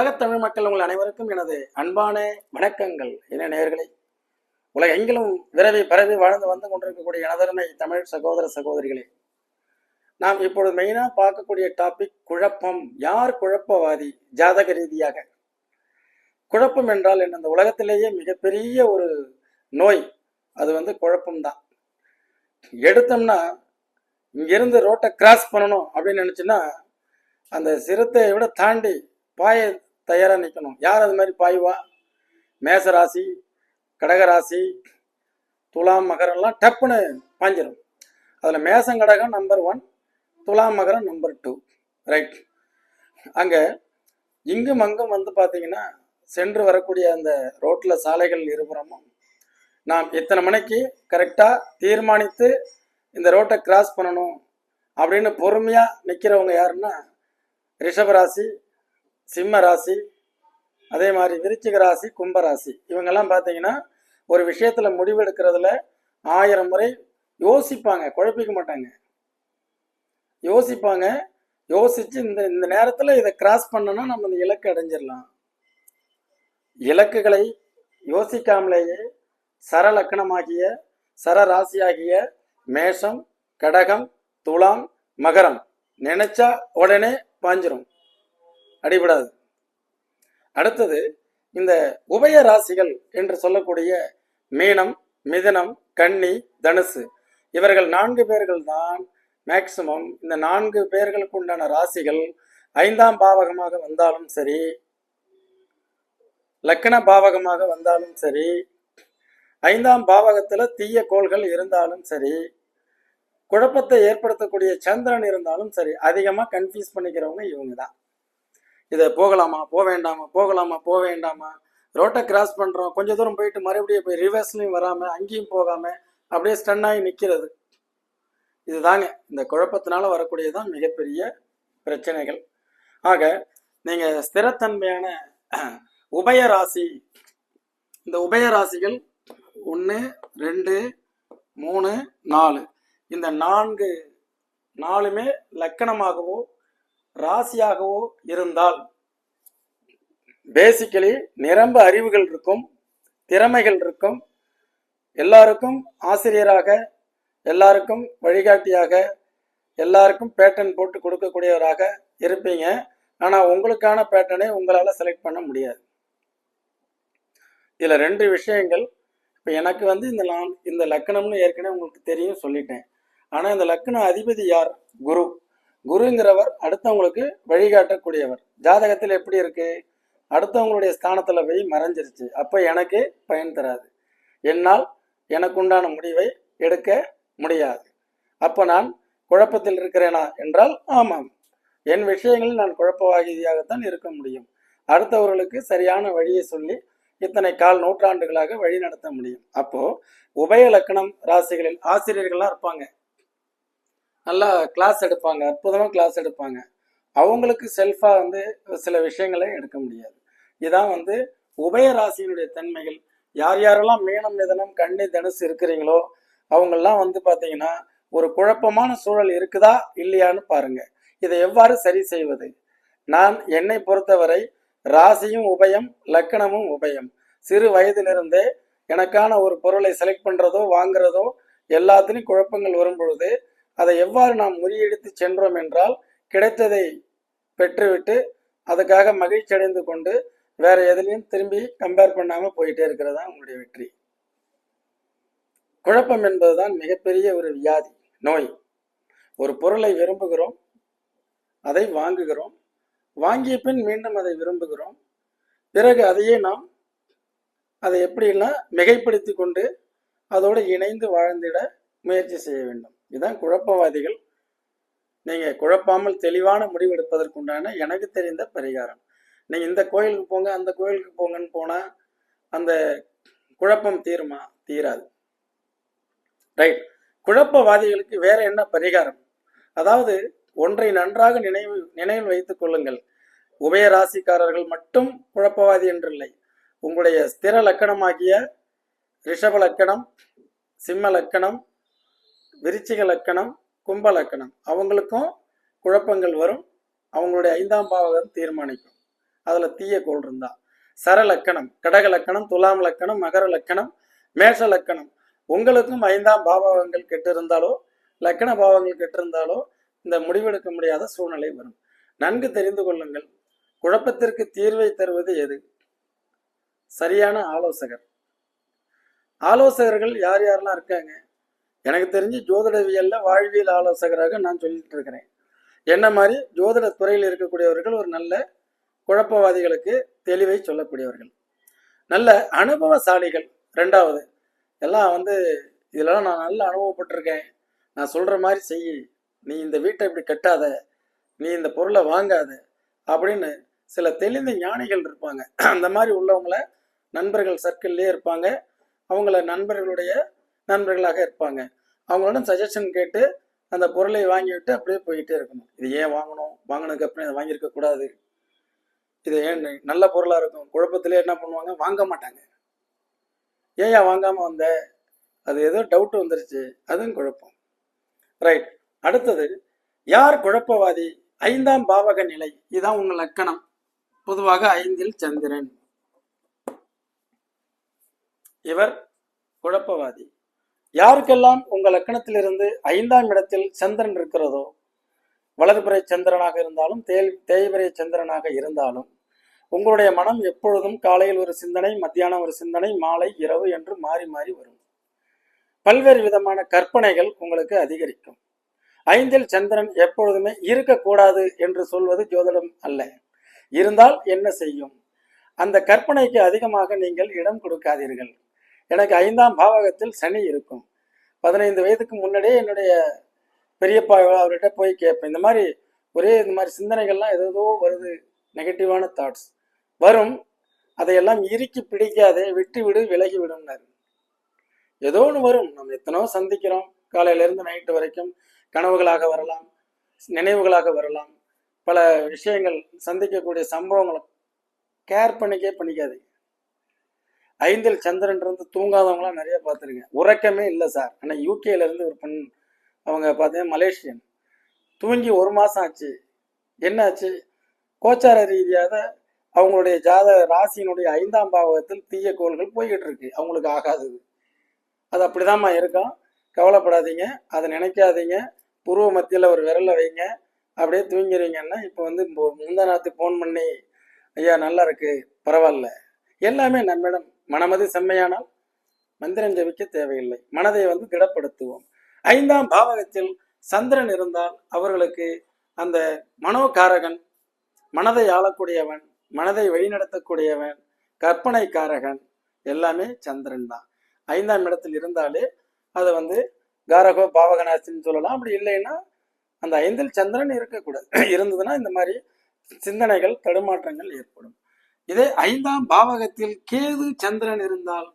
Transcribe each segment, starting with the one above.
உலகத் தமிழ் மக்கள் உங்கள் அனைவருக்கும் எனது அன்பான வணக்கங்கள். என உலக உலகெங்கிலும் விரவி பரவி வாழ்ந்து வந்து கொண்டிருக்கக்கூடிய எனதருமை தமிழ் சகோதர சகோதரிகளே நாம் இப்பொழுது மெயினா பார்க்கக்கூடிய டாபிக் குழப்பம். யார் குழப்பவாதி? ஜாதக ரீதியாக. குழப்பம் என்றால் என்ன? இந்த உலகத்திலேயே மிகப்பெரிய ஒரு நோய். அது வந்து குழப்பம்தான். எடுத்தோம்னா இங்கிருந்து ரோட்டை கிராஸ் பண்ணணும் அப்படின்னு நினச்சின்னா அந்த சிறுத்தையை விட தாண்டி பாய தயாராக நிற்கணும் யார் அது மாதிரி பாய்வா? மேசராசி கடகராசி துலாம் மகரம்லாம் டப்புன்னு பாஞ்சிடும் அதில் மேசம் கடகம் நம்பர் ஒன் துலாம் மகரம் நம்பர் டூ ரைட் அங்கே இங்கும் அங்கும் வந்து பார்த்தீங்கன்னா சென்று வரக்கூடிய அந்த ரோட்டில் சாலைகள் இருபுறமும் நாம் இத்தனை மணிக்கு கரெக்டாக தீர்மானித்து இந்த ரோட்டை கிராஸ் பண்ணணும் அப்படின்னு பொறுமையாக நிற்கிறவங்க யாருன்னா ரிஷபராசி சிம்ம ராசி அதே மாதிரி விருச்சிக ராசி கும்ப ராசி. இவங்கெல்லாம் பார்த்தீங்கன்னா ஒரு விஷயத்தில் முடிவெடுக்கிறதுல ஆயிரம் முறை யோசிப்பாங்க குழப்பிக்க மாட்டாங்க. யோசிப்பாங்க யோசிச்சு இந்த இந்த நேரத்தில் இதை கிராஸ் பண்ணோன்னா நம்ம இந்த இலக்கு அடைஞ்சிடலாம் இலக்குகளை யோசிக்காமலேயே சரலக்கணமாகிய சரராசியாகிய மேஷம் கடகம் துலாம் மகரம் நினைச்சா உடனே பாஞ்சிரும். அடிபடாது. அடுத்தது இந்த உபய ராசிகள் என்று சொல்லக்கூடிய மீனம் மிதனம் கன்னி தனுசு இவர்கள் நான்கு பேர்கள் தான் மேக்சிமம் இந்த நான்கு பேர்களுக்கு உண்டான ராசிகள் ஐந்தாம் பாவகமாக வந்தாலும் சரி லக்கண பாவகமாக வந்தாலும் சரி ஐந்தாம் பாவகத்தில் தீய கோள்கள் இருந்தாலும் சரி குழப்பத்தை ஏற்படுத்தக்கூடிய சந்திரன் இருந்தாலும் சரி அதிகமாக கன்ஃபியூஸ் பண்ணிக்கிறவங்க இவங்க தான். இதை போகலாமா? போக வேண்டாமா? போகலாமா? போக வேண்டாமா? ரோட்டை கிராஸ் பண்ணுறோம் கொஞ்ச தூரம் போயிட்டு மறுபடியும் போய் ரிவர்ஸ்லையும் வராமல் அங்கேயும் போகாமல் அப்படியே ஸ்டன் ஆகி நிக்கிறது. இதுதாங்க. இந்த குழப்பத்தினால வரக்கூடியதான் மிகப்பெரிய பிரச்சனைகள். ஆக நீங்கள் ஸ்திரத்தன்மையான உபய ராசி இந்த உபய ராசிகள் ஒன்று ரெண்டு மூணு நாலு. இந்த நான்கு நாலுமே லக்கணமாகவோ ராசியாகவோ இருந்தால் பேசிக்கலி நிரம்ப அறிவுகள் இருக்கும் திறமைகள் இருக்கும். எல்லாருக்கும் ஆசிரியராக எல்லாருக்கும் வழிகாட்டியாக எல்லாருக்கும் பேட்டர்ன் போட்டு கொடுக்கக்கூடியவராக இருப்பீங்க. ஆனால் உங்களுக்கான பேட்டர்னை உங்களால் செலக்ட் பண்ண முடியாது. இதில் ரெண்டு விஷயங்கள். இப்போ எனக்கு வந்து இந்த நான் இந்த லக்கணம்னு ஏற்கனவே உங்களுக்கு தெரியும் சொல்லிட்டேன். ஆனால் இந்த லக்கண அதிபதி யார்? குரு. குருங்கிறவர் அடுத்தவங்களுக்கு வழிகாட்டக்கூடியவர். ஜாதகத்தில் எப்படி இருக்கு? அடுத்தவங்களுடைய ஸ்தானத்தில் போய் மறைஞ்சிருச்சு. அப்போ எனக்கு பயன் தராது. என்னால் எனக்கு உண்டான முடிவை எடுக்க முடியாது. அப்போ நான் குழப்பத்தில் இருக்கிறேனா என்றால் ஆமாம். என் விஷயங்களில் நான் குழப்பவாகியாகத்தான் இருக்க முடியும். அடுத்தவர்களுக்கு சரியான வழியை சொல்லி இத்தனை கால் நூற்றாண்டுகளாக வழி நடத்த முடியும். அப்போ உபய லக்கணம் ராசிகளில் ஆசிரியர்கள்லாம் இருப்பாங்க. நல்லா கிளாஸ் எடுப்பாங்க அற்புதமாக கிளாஸ் எடுப்பாங்க. அவங்களுக்கு செல்ஃபாக வந்து சில விஷயங்களை எடுக்க முடியாது. இதான் வந்து உபய ராசியினுடைய தன்மைகள். யார் யாரெல்லாம் மீனம் மிதனம் கண்ணி தனுசு இருக்கிறீங்களோ அவங்கெல்லாம் வந்து பார்த்தீங்கன்னா ஒரு குழப்பமான சூழல் இருக்குதா இல்லையான்னு பாருங்க. இதை எவ்வாறு சரி செய்வது? நான் என்னை பொறுத்தவரை ராசியும் உபயம் லக்கணமும் உபயம். சிறு வயதிலிருந்தே எனக்கான ஒரு பொருளை செலக்ட் பண்ணுறதோ வாங்குறதோ எல்லாத்துலேயும் குழப்பங்கள் வரும் பொழுது அதை எவ்வாறு நாம் முறியடித்து சென்றோம் என்றால் கிடைத்ததை பெற்றுவிட்டு அதுக்காக மகிழ்ச்சி அடைந்து கொண்டு வேற எதுலையும் திரும்பி கம்பேர் பண்ணாம போயிட்டே இருக்கிறதா உங்களுடைய வெற்றி. குழப்பம் என்பதுதான் மிகப்பெரிய ஒரு வியாதி நோய். ஒரு பொருளை விரும்புகிறோம் அதை வாங்குகிறோம் வாங்கிய பின் மீண்டும் அதை விரும்புகிறோம் பிறகு அதையே நாம் அதை எப்படின்னா மிகைப்படுத்தி கொண்டு அதோடு இணைந்து வாழ்ந்திட முயற்சி செய்ய வேண்டும். இதுதான் குழப்பவாதிகள். நீங்க குழப்பாமல் தெளிவான முடிவு எடுப்பதற்குண்டான எனக்கு தெரிந்த பரிகாரம். நீங்க இந்த கோயிலுக்கு போங்க அந்த கோயிலுக்கு போங்கன்னு போனா அந்த குழப்பம் தீருமா? தீராது. ரைட் குழப்பவாதிகளுக்கு வேற என்ன பரிகாரம்? அதாவது ஒன்றை நன்றாக நினைவு நினைவில் வைத்துக் கொள்ளுங்கள். உபய ராசிக்காரர்கள் மட்டும் குழப்பவாதி என்றில்லை. உங்களுடைய ஸ்திர லக்கணமாகிய ரிஷப லக்கணம் சிம்ம லக்கணம் விருச்சிக லக்கணம் கும்ப லக்கணம். அவங்களுக்கும் குழப்பங்கள் வரும். அவங்களுடைய ஐந்தாம் பாவகம் தீர்மானிக்கும். அதில் தீய கோள் இருந்தா. சர லக்கணம் கடக லக்கணம் துலாம் லக்கணம் மகர லக்கணம் மேஷ லக்கணம். உங்களுக்கும் ஐந்தாம் பாவகங்கள் கெட்டிருந்தாலோ லக்கண பாவங்கள் கெட்டிருந்தாலோ இந்த முடிவெடுக்க முடியாத சூழ்நிலை வரும். நன்கு தெரிந்து கொள்ளுங்கள். குழப்பத்திற்கு தீர்வை தருவது எது? சரியான ஆலோசகர். ஆலோசகர்கள் யார் யாரெல்லாம் இருக்காங்க? எனக்கு தெரிஞ்சு ஜோதிடவியல்ல வாழ்வியல் ஆலோசகராக நான் சொல்லிட்டு இருக்கிறேன். என்ன மாதிரி ஜோதிட துறையில் இருக்கக்கூடியவர்கள் ஒரு நல்ல குழப்பவாதிகளுக்கு தெளிவை சொல்லக்கூடியவர்கள். நல்ல அனுபவசாலிகள். ரெண்டாவது எல்லாம் வந்து இதெல்லாம் நான் நல்ல அனுபவப்பட்டிருக்கேன். நான் சொல்ற மாதிரி செய். நீ இந்த வீட்டை இப்படி கட்டாத. நீ இந்த பொருளை வாங்காத. அப்படின்னு சில தெளிந்த ஞானிகள் இருப்பாங்க. அந்த மாதிரி உள்ளவங்கள நண்பர்கள் சர்க்கிள்லேயே இருப்பாங்க. அவங்கள நண்பர்களுடைய நண்பர்களாக இருப்பாங்க. அவங்களோட சஜஷன் கேட்டு அந்த பொருளை வாங்கிவிட்டு அப்படியே போயிட்டே இருக்கணும். இது ஏன் வாங்கணும்? வாங்கினதுக்கு அப்புறம் இதை வாங்கியிருக்க கூடாது. இது ஏன் நல்ல பொருளாக இருக்கும்? குழப்பத்திலே என்ன பண்ணுவாங்க? வாங்க மாட்டாங்க. ஏன் வாங்காமல் வந்த? அது ஏதோ டவுட் வந்துருச்சு. அதுவும் குழப்பம். ரைட் அடுத்தது யார் குழப்பவாதி? ஐந்தாம் பாவக நிலை. இதுதான் உங்கள் லக்கணம். பொதுவாக ஐந்தில் சந்திரன். இவர் குழப்பவாதி. யாருக்கெல்லாம் உங்க லக்கணத்திலிருந்து ஐந்தாம் இடத்தில் சந்திரன் இருக்கிறதோ வலதுபுறை சந்திரனாக இருந்தாலும் தேல் தேய்பிறை சந்திரனாக இருந்தாலும் உங்களுடைய மனம் எப்பொழுதும் காலையில் ஒரு சிந்தனை மத்தியானம் ஒரு சிந்தனை மாலை இரவு என்று மாறி மாறி வரும். பல்வேறு விதமான கற்பனைகள் உங்களுக்கு அதிகரிக்கும். ஐந்தில் சந்திரன் எப்பொழுதுமே இருக்கக்கூடாது என்று சொல்வது ஜோதிடம் அல்ல. இருந்தால் என்ன செய்யும்? அந்த கற்பனைக்கு அதிகமாக நீங்கள் இடம் கொடுக்காதீர்கள். எனக்கு ஐந்தாம் பாவகத்தில் சனி இருக்கும். பதினைந்து வயதுக்கு முன்னாடியே என்னுடைய பெரியப்பா அவர்கிட்ட போய் கேட்பேன். இந்த மாதிரி ஒரே இந்த மாதிரி சிந்தனைகள்லாம் ஏதோ வருது. நெகட்டிவான தாட்ஸ் வரும். அதையெல்லாம் இறுக்கி பிடிக்காதே விட்டு விடு விலகி விடும்னாரு. ஏதோ ஒன்று வரும். நம்ம எத்தனோ சந்திக்கிறோம். காலையிலேருந்து நைட்டு வரைக்கும் கனவுகளாக வரலாம். நினைவுகளாக வரலாம். பல விஷயங்கள் சந்திக்கக்கூடிய சம்பவங்களை கேர் பண்ணிக்கே பண்ணிக்காது ஐந்தில் சந்திரன் இருந்து தூங்காதவங்களாம் நிறைய பார்த்துருக்கேன். உறக்கமே இல்லை சார் ஆனால் யூகேல இருந்து ஒரு பெண் அவங்க பார்த்தீங்கன்னா மலேசியன். தூங்கி ஒரு மாதம் ஆச்சு. என்னாச்சு? கோச்சார ரீதியாக அவங்களுடைய ஜாத ராசியினுடைய ஐந்தாம் பாவகத்தில் தீய கோள்கள் போய்கிட்டு இருக்கு. அவங்களுக்கு ஆகாதது. அது அப்படிதாம்மா இருக்கும். கவலைப்படாதீங்க. அதை நினைக்காதீங்க. புருவ மத்தியில் ஒரு விரலை வைங்க. அப்படியே தூங்கிறீங்கன்னா இப்போ வந்து இப்போ முந்தா நாத்து ஃபோன் பண்ணி ஐயா நல்லா இருக்கு. பரவாயில்ல. எல்லாமே நம்மிடம் மனமது செம்மையானால் மந்திரம் ஜபிக்க தேவையில்லை. மனதை வந்து திடப்படுத்துவோம். ஐந்தாம் பாவகத்தில் சந்திரன் இருந்தால் அவர்களுக்கு அந்த மனோகாரகன் மனதை ஆளக்கூடியவன் மனதை வழிநடத்தக்கூடியவன் கற்பனைக்காரகன் எல்லாமே சந்திரன் தான். ஐந்தாம் இடத்தில் இருந்தாலே அதை வந்து காரகோ பாவகநாசின்னு சொல்லலாம். அப்படி இல்லைன்னா அந்த ஐந்தில் சந்திரன் இருக்கக்கூடாது. இருந்ததுன்னா இந்த மாதிரி சிந்தனைகள் தடுமாற்றங்கள் ஏற்படும். இதே ஐந்தாம் பாவகத்தில் கேது சந்திரன் இருந்தால்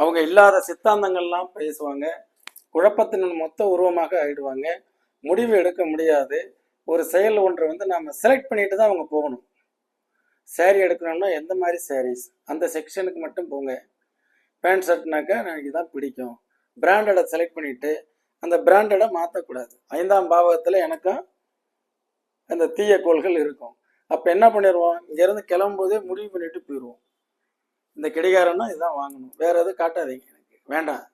அவங்க இல்லாத சித்தாந்தங்கள்லாம் பேசுவாங்க. குழப்பத்தின் மொத்த உருவமாக ஆயிடுவாங்க. முடிவு எடுக்க முடியாது. ஒரு செயல் ஒன்றை வந்து நம்ம செலக்ட் பண்ணிட்டு தான் அவங்க போகணும். சேரீ எடுக்கணும்னா எந்த மாதிரி சேரீஸ் அந்த செக்ஷனுக்கு மட்டும் போங்க. பேண்ட் ஷர்ட்னாக்கா எனக்கு இதான் பிடிக்கும். பிராண்டடை செலக்ட் பண்ணிட்டு அந்த பிராண்டடை மாற்றக்கூடாது ஐந்தாம் பாவகத்தில் எனக்கும் அந்த தீய கோள்கள் இருக்கும். அப்போ என்ன பண்ணிடுவோம் இங்கேருந்து கிளம்பும்போதே முடிவு பண்ணிட்டு போயிடுவோம் இந்த கிடைக்காரன்னா இதுதான் வாங்கணும். வேற எதுவும் காட்டாதீங்க எனக்கு. வேண்டாம்.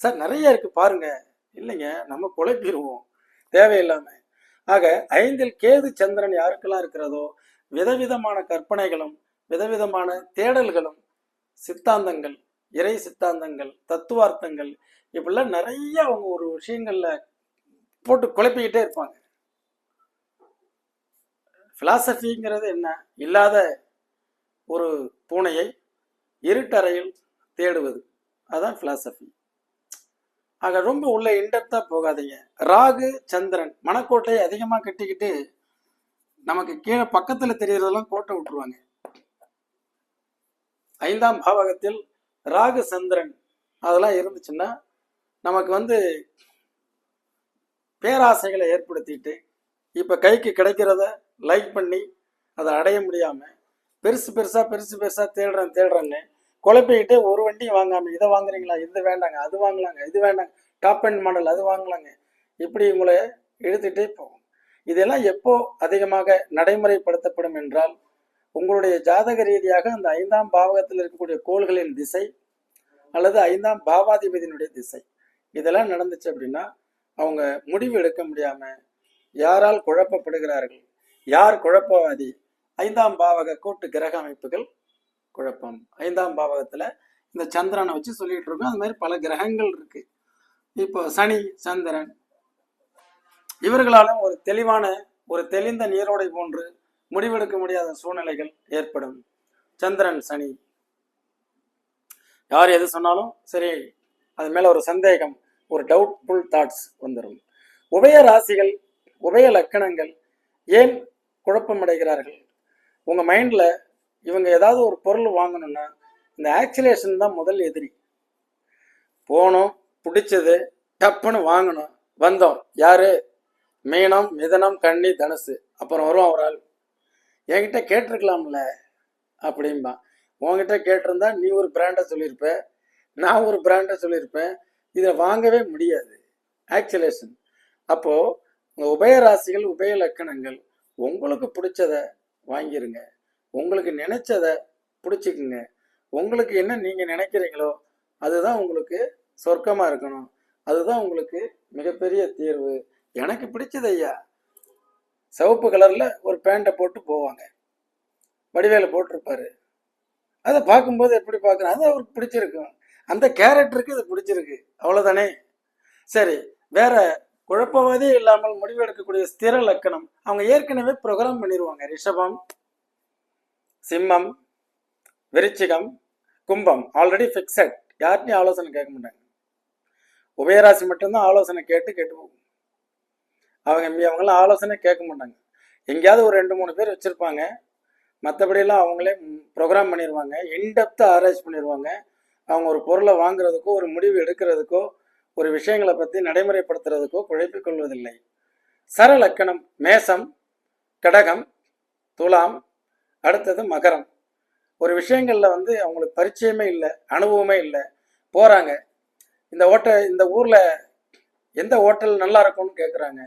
சார் நிறைய இருக்கு பாருங்க. இல்லைங்க நம்ம குழப்பிடுவோம். தேவையில்லாம. ஆக ஐந்தில் கேது சந்திரன் யாருக்கெல்லாம் இருக்கிறதோ விதவிதமான கற்பனைகளும் விதவிதமான தேடல்களும் சித்தாந்தங்கள் இறை சித்தாந்தங்கள் தத்துவார்த்தங்கள் இப்படிலாம் நிறைய அவங்க ஒரு விஷயங்கள்ல போட்டு குழப்பிக்கிட்டே இருப்பாங்க. பிலாசபிங்கிறது என்ன? இல்லாத ஒரு பூனையை இருட்டறையில் தேடுவது. அதான் பிலாசபி ஆக ரொம்ப உள்ள இன்டெப்தா போகாதீங்க. ராகு சந்திரன் மணக்கோட்டையை அதிகமாக கட்டிக்கிட்டு நமக்கு கீழே பக்கத்தில் தெரியறதெல்லாம் கோட்டை விட்டுருவாங்க. ஐந்தாம் பாவகத்தில் ராகு சந்திரன் அதெல்லாம் இருந்துச்சுன்னா நமக்கு வந்து பேராசைகளை ஏற்படுத்திட்டு இப்போ கைக்கு கிடைக்கிறத லைக் பண்ணி அதை அடைய முடியாமல் பெருசு பெருசாக பெருசு பெருசாக தேடுறேன் தேடுறேன்னு குழப்பிக்கிட்டு ஒரு வண்டியும் வாங்காமல் இதை வாங்குறீங்களா இது வேண்டாங்க அது வாங்கலாங்க இது வேண்டாங்க டாப் அண்ட் மாடல் அது வாங்கலாங்க. இப்படி உங்களை இழுத்துட்டே போகும். இதெல்லாம் எப்போ அதிகமாக நடைமுறைப்படுத்தப்படும் என்றால் உங்களுடைய ஜாதக ரீதியாக அந்த ஐந்தாம் பாவகத்தில் இருக்கக்கூடிய கோள்களின் திசை அல்லது ஐந்தாம் பாவாதிபதியினுடைய திசை இதெல்லாம் நடந்துச்சு அப்படின்னா அவங்க முடிவு எடுக்க முடியாமல் யாரால் குழப்பப்படுகிறார்கள்? யார் குழப்பவாதி? ஐந்தாம் பாவக கூட்டு கிரக அமைப்புகள் குழப்பம். ஐந்தாம் பாவகத்துல இந்த சந்திரனை வச்சு சொல்லிட்டு இருக்கோம். அது மாதிரி பல கிரகங்கள் இருக்கு. இப்போ சனி சந்திரன் இவர்களாலும் ஒரு தெளிவான ஒரு தெளிந்த நீரோடை போன்று முடிவெடுக்க முடியாத சூழ்நிலைகள் ஏற்படும். சந்திரன் சனி. யார் எது சொன்னாலும் சரி அது மேல ஒரு சந்தேகம் ஒரு டவுட்ஃபுல் தாட்ஸ் வந்துடும் உபய ராசிகள் உபய லக்கணங்கள் ஏன் குழப்பமடைகிறார்கள். உங்கள் மைண்டில் இவங்க ஏதாவது ஒரு பொருள் வாங்கணும்னா இந்த ஆக்சிலேஷன் தான் முதல் எதிரி. போனோம் பிடிச்சது டப்புன்னு வாங்கணும் வந்தோம். யாரு? மீனம் மிதனம் கன்னி தனுசு. அப்புறம் வரும் ஒரு ஆள். என்கிட்ட கேட்டிருக்கலாம்ல அப்படிம்பா. உங்ககிட்ட கேட்டிருந்தா நீ ஒரு பிராண்டை சொல்லியிருப்ப நான் ஒரு பிராண்டை சொல்லியிருப்பேன் இதை வாங்கவே முடியாது. ஆக்சிலேஷன் அப்போது உங்கள் உபய ராசிகள் உபய லக்கணங்கள் உங்களுக்கு பிடிச்சத வாங்கிருங்க. உங்களுக்கு நினைச்சத பிடிச்சிக்குங்க. உங்களுக்கு என்ன நீங்க நினைக்கிறீங்களோ அதுதான் உங்களுக்கு சொர்க்கமா இருக்கணும். அதுதான் உங்களுக்கு மிகப்பெரிய தீர்வு. எனக்கு பிடிச்சது ஐயா. சிவப்பு கலர்ல ஒரு பேண்ட்டை போட்டு போவாங்க. வடிவேல போட்டிருப்பாரு. அதை பார்க்கும்போது எப்படி பார்க்குறேன்? அது அவருக்கு பிடிச்சிருக்கும். அந்த கேரக்டருக்கு இது பிடிச்சிருக்கு. அவ்வளோதானே சரி வேற குழப்பவாதே இல்லாமல் முடிவெடுக்கக்கூடிய ஸ்திர லக்கணம். அவங்க ஏற்கனவே ப்ரோக்ராம் பண்ணிடுவாங்க ரிஷபம் சிம்மம் விருச்சிகம் கும்பம். ஆல்ரெடி ஃபிக்ஸட் யார்ட்டையும் ஆலோசனை கேட்க மாட்டாங்க. உபயராசி மட்டும்தான் ஆலோசனை கேட்டு கேட்டு போகும். அவங்க மீ- அவங்களாம் ஆலோசனை கேட்க மாட்டாங்க. எங்கேயாவது ஒரு ரெண்டு மூணு பேர் வச்சுருப்பாங்க. மற்றபடியெல்லாம் அவங்களே ப்ரோக்ராம் பண்ணிடுவாங்க இன்டெப்த்தாக ஆராய்ச்சி பண்ணிடுவாங்க அவங்க ஒரு பொருளை வாங்குறதுக்கோ ஒரு முடிவு எடுக்கிறதுக்கோ ஒரு விஷயங்களை பற்றி நடைமுறைப்படுத்துறதுக்கோ குழப்பிக் கொள்வதில்லை. சரலக்கணம் மேசம் கடகம் துலாம் அடுத்தது மகரம். ஒரு விஷயங்களில் வந்து அவங்களுக்கு பரிச்சயமே இல்லை அனுபவமே இல்லை. போகிறாங்க இந்த ஓட்ட இந்த ஊரில் எந்த ஹோட்டல் நல்லா இருக்கும்னு கேட்குறாங்க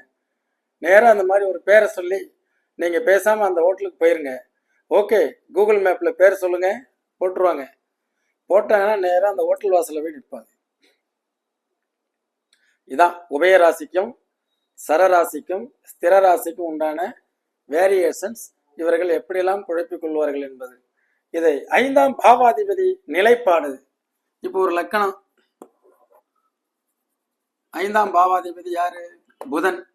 நேராக அந்த மாதிரி ஒரு பேரை சொல்லி நீங்கள் பேசாமல் அந்த ஹோட்டலுக்கு போயிருங்க. ஓகே கூகுள் மேப்பில் பேர் சொல்லுங்கள் போட்டுருவாங்க. போட்டாங்கன்னா நேராக அந்த ஹோட்டல் வாசலில் போய் நிற்பாங்க இதான் உபயராசிக்கும் சரராசிக்கும் ஸ்திர ராசிக்கும் உண்டான வேரியேஷன்ஸ் இவர்கள் எப்படியெல்லாம் குழப்பிக் கொள்வார்கள் என்பது. இதை ஐந்தாம் பாவாதிபதி நிலைப்பாடு. இப்போ ஒரு லக்கணம். ஐந்தாம் பாவாதிபதி யாரு? புதன்.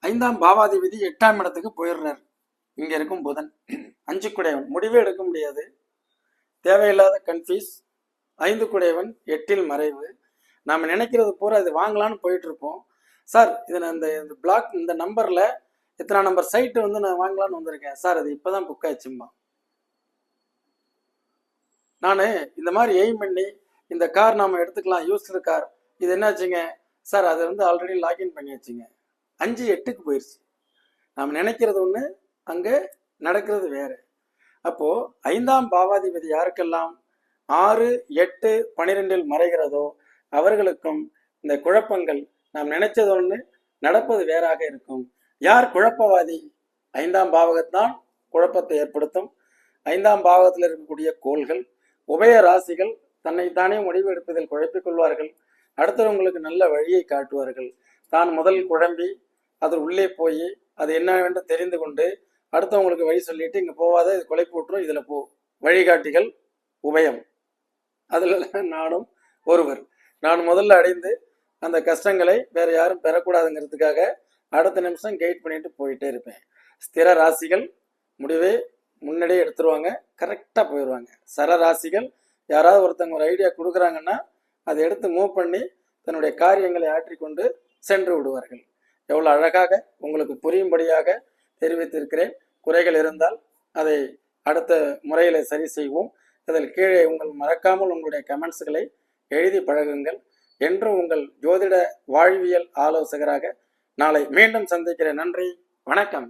ஐந்தாம் பாவாதிபதி எட்டாம் இடத்துக்கு போயிடுறார். இங்க இருக்கும் புதன். அஞ்சு குடையவன். முடிவே எடுக்க முடியாது. தேவையில்லாத கன்ஃபியூஸ் ஐந்து குடையவன் எட்டில் மறைவு. நாம் நினைக்கிறது பூரா இது வாங்கலாம்னு போயிட்டு இருப்போம் சார் இது நான் இந்த இந்த பிளாக் இந்த நம்பர்ல இத்தனை நம்பர் சைட்டு வந்து நான் வாங்கலான்னு வந்திருக்கேன். சார் அது இப்பதான் புக் ஆயிடுச்சும்பா நான் இந்த மாதிரி எய்ம் பண்ணி இந்த கார் நாம் எடுத்துக்கலாம். யூஸ்டு கார் இது என்னாச்சுங்க? சார் அது வந்து ஆல்ரெடி லாக்இன் பண்ணியாச்சுங்க. அஞ்சு எட்டுக்கு போயிடுச்சு நாம் நினைக்கிறது ஒன்று அங்கே நடக்கிறது வேறு. அப்போது ஐந்தாம் பாவாதிபதி யாருக்கெல்லாம்? ஆறு எட்டு பனிரெண்டில் மறைகிறதோ அவர்களுக்கும் இந்த குழப்பங்கள் நாம் நினைச்சது ஒன்று நடப்பது வேறாக இருக்கும். யார் குழப்பவாதி? ஐந்தாம் பாவகத்தான் குழப்பத்தை ஏற்படுத்தும். ஐந்தாம் பாவகத்தில் இருக்கக்கூடிய கோள்கள் உபய ராசிகள் தன்னைத்தானே முடிவு எடுப்பதில் குழப்பிக் கொள்வார்கள். அடுத்தவங்களுக்கு நல்ல வழியை காட்டுவார்கள். தான் முதல் குழம்பி அது உள்ளே போய் அது என்னவென்று தெரிந்து கொண்டு அடுத்தவங்களுக்கு வழி சொல்லிட்டு இங்கே போவாத இது கொலை போட்டுரும் இதில் போ. வழிகாட்டிகள் உபயம். அதில் நானும் ஒருவர். நான் முதல்ல அடைந்து அந்த கஷ்டங்களை வேற யாரும் பெறக்கூடாதுங்கிறதுக்காக அடுத்த நிமிஷம் கைட் பண்ணிட்டு போயிட்டே இருப்பேன். ஸ்திர ராசிகள் முடிவே முன்னாடியே எடுத்துருவாங்க கரெக்டாக போயிடுவாங்க. சர ராசிகள் யாராவது ஒருத்தவங்க ஒரு ஐடியா கொடுக்குறாங்கன்னா அதை எடுத்து மூவ் பண்ணி தன்னுடைய காரியங்களை ஆற்றிக்கொண்டு சென்று விடுவார்கள். எவ்வளோ அழகாக உங்களுக்கு புரியும்படியாக தெரிவித்திருக்கிறேன். குறைகள் இருந்தால் அதை அடுத்த முறையில் சரி செய்வோம். அதில் கீழே உங்கள் மறக்காமல் உங்களுடைய கமெண்ட்ஸ்களை எழுதி பழகுங்கள் என்றும் உங்கள் ஜோதிட வாழ்வியல் ஆலோசகராக நாளை மீண்டும் சந்திக்கிறேன். நன்றி. வணக்கம்.